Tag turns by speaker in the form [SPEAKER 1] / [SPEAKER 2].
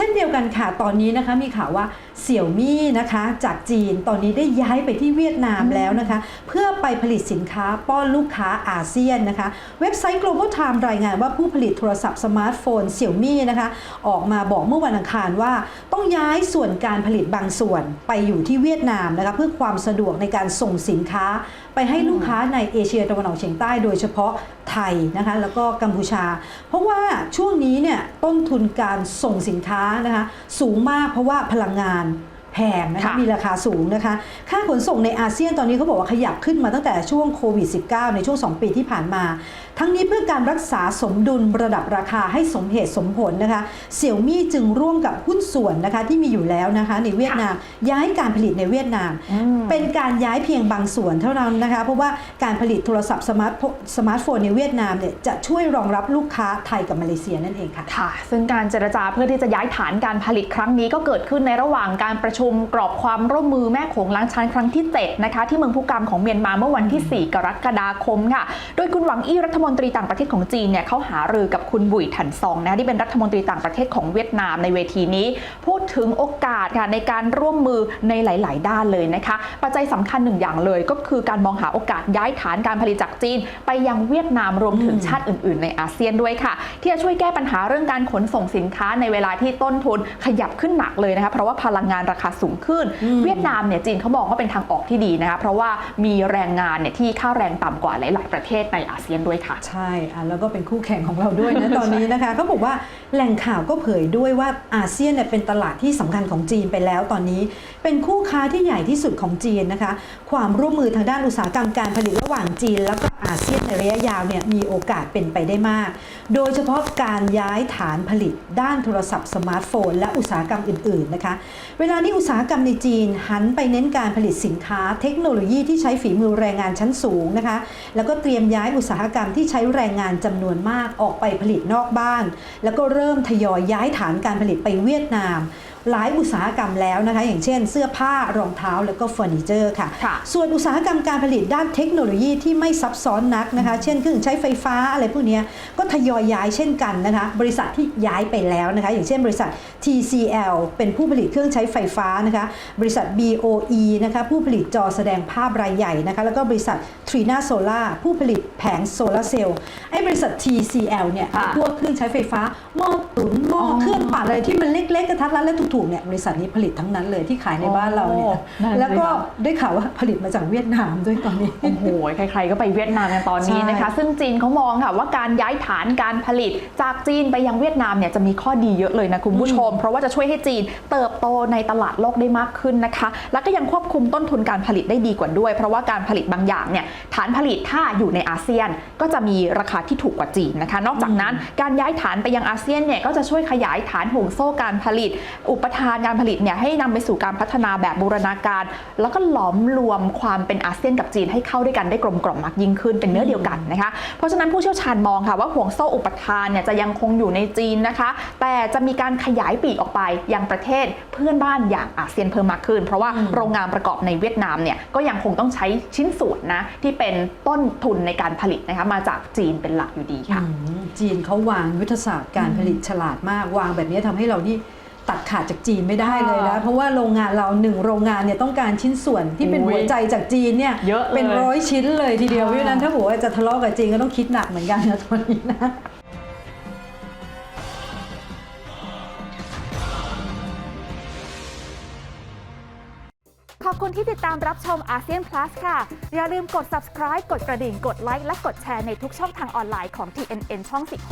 [SPEAKER 1] ช่นเดียวกันค่ะตอนนี้นะคะมีข่าวว่า เสี่ยวมี่นะคะ จากจีนตอนนี้ได้ย้ายไปที่เวียดนามแล้วนะคะ เพื่อไปผลิตสินค้าป้อนลูกค้าอาเซียนนะคะ เว็บไซต์ global time รายงานว่าผู้ผลิตโทรศัพท์สมาร์ทโฟนเสี่ยวมี่นะคะ ออกมาบอกเมื่อวันอังคารว่า ต้องย้ายส่วนการผลิตบางส่วนไปอยู่ที่เวียดนามนะคะเพื่อความสะดวกในการส่งสินค้า ไปให้ลูกค้าในเอเชียตะวันออกเฉียงใต้โดยเฉพาะไทยนะคะแล้วก็กัมพูชา เพราะว่าช่วงนี้เนี่ยต้นทุนการส่งสินค้านะคะสูงมากเพราะว่าพลังงาน Роман. แพงนะคะ
[SPEAKER 2] ค่ะ
[SPEAKER 1] มีราคาสูงนะคะ ค่าขนส่งในอาเซียนตอนนี้เขาบอกว่าขยับขึ้นมาตั้งแต่ช่วงโควิด -19 ในช่วง 2 ปีที่ผ่านมา ทั้งนี้เพื่อการรักษาสมดุลระดับราคาให้สมเหตุสมผลนะคะเสี่ยวมี่จึงร่วมกับหุ้นส่วนนะคะที่มีอยู่แล้วนะคะในเวียดนามย้ายการผลิตในเวียดนาม
[SPEAKER 2] อืม
[SPEAKER 1] เป็นการย้ายเพียงบางส่วนเท่านั้นนะคะ เพราะว่าการผลิตโทรศัพท์สมาร์ทโฟสมาร์ทโฟนในเวียดนามเนี่ยจะช่วยรองรับลูกค้าไทยกับมาเลเซียนั่นเองค่ะ
[SPEAKER 2] ค่ะ ซึ่งการเจรจาเพื่อที่จะย้ายฐานการผลิตครั้งนี้ก็เกิดขึ้นในระหว่างการประชุมชมกรอบความร่วมมือแม่โขงล้างชานครั้งที่ 7 นะคะ ที่เมืองพุกามของเมียนมาเมื่อวันที่ 4 กรกฎาคมค่ะ โดยคุณหวังอี้รัฐมนตรีต่างประเทศของจีนเนี่ยเขาหารือกับคุณบุ๋ยถันซองนะที่เป็นรัฐมนตรีต่างประเทศของเวียดนามในเวทีนี้ พูดถึงโอกาสค่ะในการร่วมมือในหลาย ๆ ด้านเลยนะคะ ปัจจัยสำคัญหนึ่งอย่างเลย ก็คือการมองหาโอกาสย้ายฐานการผลิตจากจีน ไปยังเวียดนามรวมถึงชาติอื่น ๆ ในอาเซียนด้วยค่ะ ที่จะช่วยแก้ปัญหาเรื่องการขนส่งสินค้าในเวลาที่ต้นทุนขยับขึ้นหนักเลยนะคะเพราะว่าพลังงานราคาสูงขึ้น
[SPEAKER 1] อืม
[SPEAKER 2] เวียดนามเนี่ยจีนเขามองว่าเป็นทางออกที่ดีนะคะเพราะว่ามีแรงงานเนี่ยที่ค่าแรงต่ำกว่าหลาย ๆ ประเทศในอาเซียนด้วยค่ะ
[SPEAKER 1] ใช่อะแล้วก็เป็นคู่แข่งของเราด้วยนะตอนนี้นะคะเขาบอกว่าแหล่งข่าวก็เผยด้วยว่าอาเซียนเนี่ยเป็นตลาดที่สำคัญของจีนไปแล้วตอนนี้ เป็นคู่ค้าที่ใหญ่ที่สุดของจีนนะคะ ความร่วมมือทางด้านอุตสาหกรรมการผลิตระหว่างจีน แล้วก็ อาเซียนในระยะยาวเนี่ยมีโอกาสเป็นไปได้มาก โดยเฉพาะการย้ายฐานผลิตด้านโทรศัพท์สมาร์ทโฟน และอุตสาหกรรมอื่น ๆ นะคะ เวลานี้อุตสาหกรรมในจีนหันไปเน้นการผลิตสินค้า เทคโนโลยีที่ใช้ฝีมือแรงงานชั้นสูงนะคะ แล้วก็เตรียมย้ายอุตสาหกรรมที่ใช้แรงงานจำนวนมากออกไปผลิตนอกบ้าน แล้วก็เริ่มทยอยย้ายฐานการผลิตไปเวียดนามหลายอุตสาหกรรมแล้วนะคะ อย่างเช่น เสื้อผ้ารองเท้าแล้วก็เฟอร์นิเจอร์ค่ะ
[SPEAKER 2] ค่ะ
[SPEAKER 1] ส่วนอุตสาหกรรมการผลิตด้านเทคโนโลยีที่ไม่ซับซ้อนนักนะคะ เช่นเครื่องใช้ไฟฟ้าอะไรพวกเนี้ยก็ทยอยย้ายเช่นกันนะคะ บริษัทที่ย้ายไปแล้วนะคะ อย่างเช่นบริษัท TCL เป็นผู้ผลิตเครื่องใช้ไฟฟ้านะคะ บริษัท BOE นะคะผู้ผลิตจอแสดงภาพรายใหญ่นะคะ แล้วก็บริษัท Trina Solar ผู้ผลิตแผงโซลาร์เซลล์ไอ้บริษัท TCL เนี่ย
[SPEAKER 2] ค่ะ
[SPEAKER 1] พวกเครื่องใช้ไฟฟ้าหม้อตุ๋นหม้อ อ
[SPEAKER 2] อ
[SPEAKER 1] เครื่องปั่นอะไรที่มันเล็กๆกระทัดรัดและถูกๆเนี่ยบริษัทนี้ผลิตทั้งนั้นเลยที่ขายในบ้านเราเนี่ย
[SPEAKER 2] โอ้นั่นสิ
[SPEAKER 1] แล้วก็
[SPEAKER 2] คะ
[SPEAKER 1] ได้ข่าวว่าผลิตมาจากเวียดนามด้วยตอนนี้
[SPEAKER 2] โอ้โห ใครๆ ก็ไปเวียดนามกันตอนนี้นะคะ
[SPEAKER 1] ใช่
[SPEAKER 2] ซึ่งจีนเขามองค่ะว่าการย้ายฐานการผลิตจากจีนไปยังเวียดนามเนี่ยจะมีข้อดีเยอะเลยนะคุณผู้ชม เพราะว่าจะช่วยให้จีนเติบโตในตลาดโลกได้มากขึ้นนะคะ แล้วก็ยังควบคุมต้นทุนการผลิตได้ดีกว่าด้วย เพราะว่าการผลิตบางอย่างเนี่ยฐานผลิตถ้าอยู่ในอาเซียนก็จะมีราคาที่ถูกกว่าจีนนะคะ นอกจากนั้นการย้ายฐานไปยังอาเซียนเนี่ยก็จะช่วยขยายฐานห่ว่วงโซ่การผลิต อุปทานการผลิตเนี่ยให้นำไปสู่การพัฒนาแบบบูรณาการ แล้วก็หลอมรวมความเป็นอาเซียนกับจีนให้เข้าด้วยกันได้กลมกล่อมมากยิ่งขึ้นเป็นเนื้อเดียวกันนะคะเพราะฉะนั้นผู้เชี่ยวชาญมองค่ะว่าห่วงโซ่อุปทานเนี่ยจะยังคงอยู่ในจีนนะคะ แต่จะมีการขยายปีกออกไปยังประเทศเพื่อนบ้านอย่างอาเซียนเพิ่มมากขึ้น เพราะว่าโรงงานประกอบในเวียดนามเนี่ยก็ยังคงต้องใช้ชิ้นส่วนนะที่เป็นต้นทุนในการผลิตนะคะมาจากจีนเป็นหลักอยู่ดีค่ะ
[SPEAKER 1] จีนเขาวางยุทธศาสตร์การผลิตฉลาดมากวางแบบนี้ทำให้เรานี่ตัดขาดจากจีนไม่ได้เลยนะ
[SPEAKER 2] ค่ะ
[SPEAKER 1] เพราะว่าโรงงานเราหนึ่งโรงงานเนี่ยต้องการชิ้นส่วนที่เป็น
[SPEAKER 2] อุ๊ย
[SPEAKER 1] หัวใจจากจีนเนี่ย
[SPEAKER 2] เยอะเลย
[SPEAKER 1] เป็นร้อยชิ้นเลยทีเดียว
[SPEAKER 2] ค่ะ
[SPEAKER 1] เพราะฉะนั้นถ้าบอกว่าจะทะเลาะกับจีนก็ต้องคิดหนักเหมือนกันนะตอนนี้นะ
[SPEAKER 3] ขอบคุณที่ติดตามรับชมอาเซียน Plus ค่ะ อย่าลืมกด subscribe กดกระดิ่ง กดไลค์ และกดแชร์ในทุกช่องทางออนไลน์ของ TNN ช่อง 16